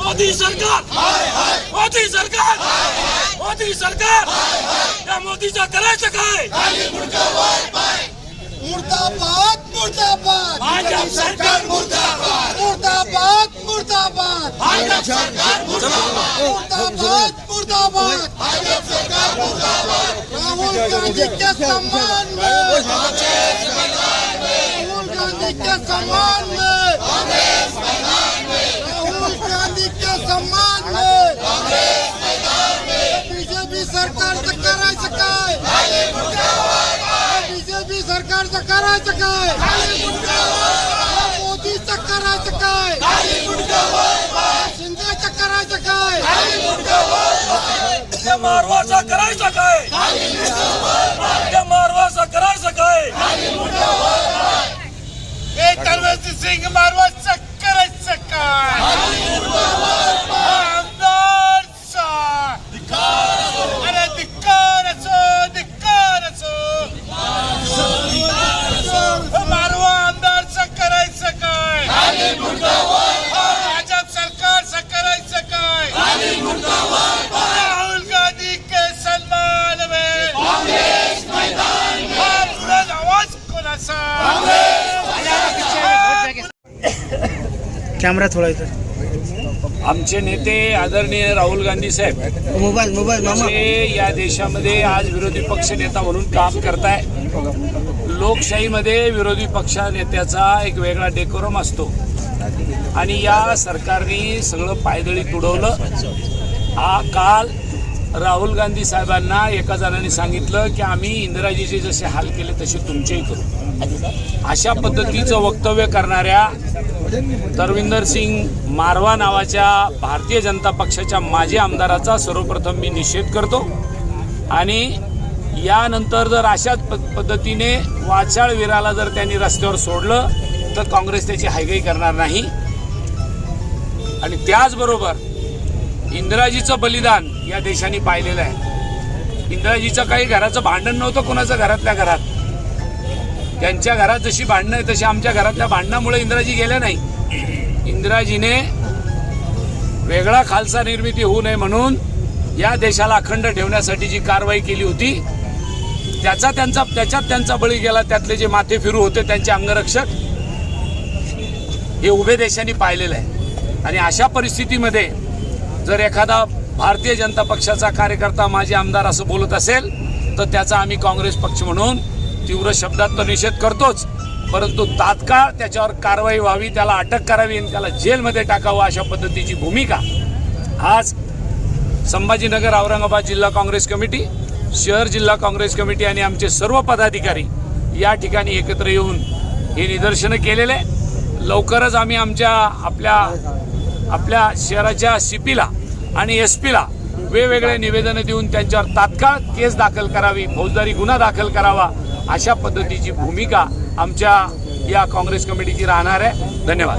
मोदी सरकार मोदी सरकार मोदी सरकार या मोदीचं करायचं काय मुर्दाबाद मुर्दाबाद भाजप सरकार मुर्दाबाद मुर्दाबाद मुर्दाबाद भाजप सरकार मुर्दाबाद मुर्दाबाद राहुल गांधी के सम्मान में राहुल गांधी के सम्मान में राहुल गांधी के सम्मान में बीजेपी सरकारचं करायचं काय बीजेपी सरकारचं करायचं काय? मोदीचं करायचं काय? शिंदेचं करायचं काय? मारवाचा करायचं काय? मारवाचा करायचं काय? सिंग मारवाचं करायचं काय आमदारचा अरे धिक्कारच धिक्कारच मारवा आमदारचं करायचं काय भाजप सरकारचं करायचं काय राहुल गांधी के सन्मान में आपला आवाज कोणाचा कॅमेरा थोडा इथं. आमचे नेते आदरणीय राहुल गांधी साहेब मोबाईल मोबाईल मामा. जे या देशामध्ये आज विरोधी पक्ष नेता म्हणून काम करताय लोकशाहीमध्ये विरोधी पक्ष नेत्याचा एक वेगळा डेकोरम असतो. आणि या सरकारने सगळं पायदळी तुडवलं. हा काल राहुल गांधी साहेबांना एका जणांनी सांगितलं की आम्ही इंदिराजीचे जसे हाल केले तसे तुमचेही करू. अशा पद्धतीचं वक्तव्य करणाऱ्या तरविंदर सिंग मारवा नावाच्या भारतीय जनता पक्षाच्या माजी आमदाराचा सर्वप्रथम मी निषेध करतो. आणि यानंतर जर अशाच प- पद्धतीने वाचाळवीराला जर त्यांनी रस्त्यावर सोडलं तर काँग्रेस त्याची हायगाई करणार नाही. आणि त्याचबरोबर इंदिराजीचं बलिदान या देशाने पाहिलेलं आहे. इंदिराजीचं काही घराचं भांडण नव्हतं कोणाचं घरातल्या घरात. त्यांच्या घरात जशी भांडणं आहे तशी आमच्या घरातल्या भांडणामुळे इंदिराजी गेल्या नाही. इंदिराजीने वेगळा खालसा निर्मिती होऊ नये म्हणून या देशाला अखंड ठेवण्यासाठी जी कारवाई केली होती त्याचा त्यांचा त्याच्यात त्यांचा बळी गेला. त्यातले जे माथे फिरू होते त्यांचे अंगरक्षक हे उभे देशांनी पाहिलेलं आहे आणि अशा परिस्थितीमध्ये जर एखादा भारतीय जनता पक्षाचा कार्यकर्ता माजी आमदार असं बोलत असेल तर त्याचा आम्ही काँग्रेस पक्ष म्हणून तीव्र शब्दात तर निषेध करतोच. परंतु तात्काळ त्याच्यावर कारवाई व्हावी त्याला अटक करावी आणि त्याला जेलमध्ये टाकावं अशा पद्धतीची भूमिका. आज संभाजीनगर औरंगाबाद जिल्हा काँग्रेस कमिटी शहर जिल्हा काँग्रेस कमिटी आणि आमचे सर्व पदाधिकारी या ठिकाणी एकत्र येऊन हे निदर्शनं केलेले. लवकरच आम्ही आमच्या आपल्या आपल्या शहराच्या सी पीला आणि एस पीला वेगवेगळे निवेदनं देऊन त्यांच्यावर तात्काळ केस दाखल करावी फौजदारी गुन्हा दाखल करावा अशा पद्धतीची भूमिका आमच्या या काँग्रेस कमिटीची राहणार आहे. धन्यवाद.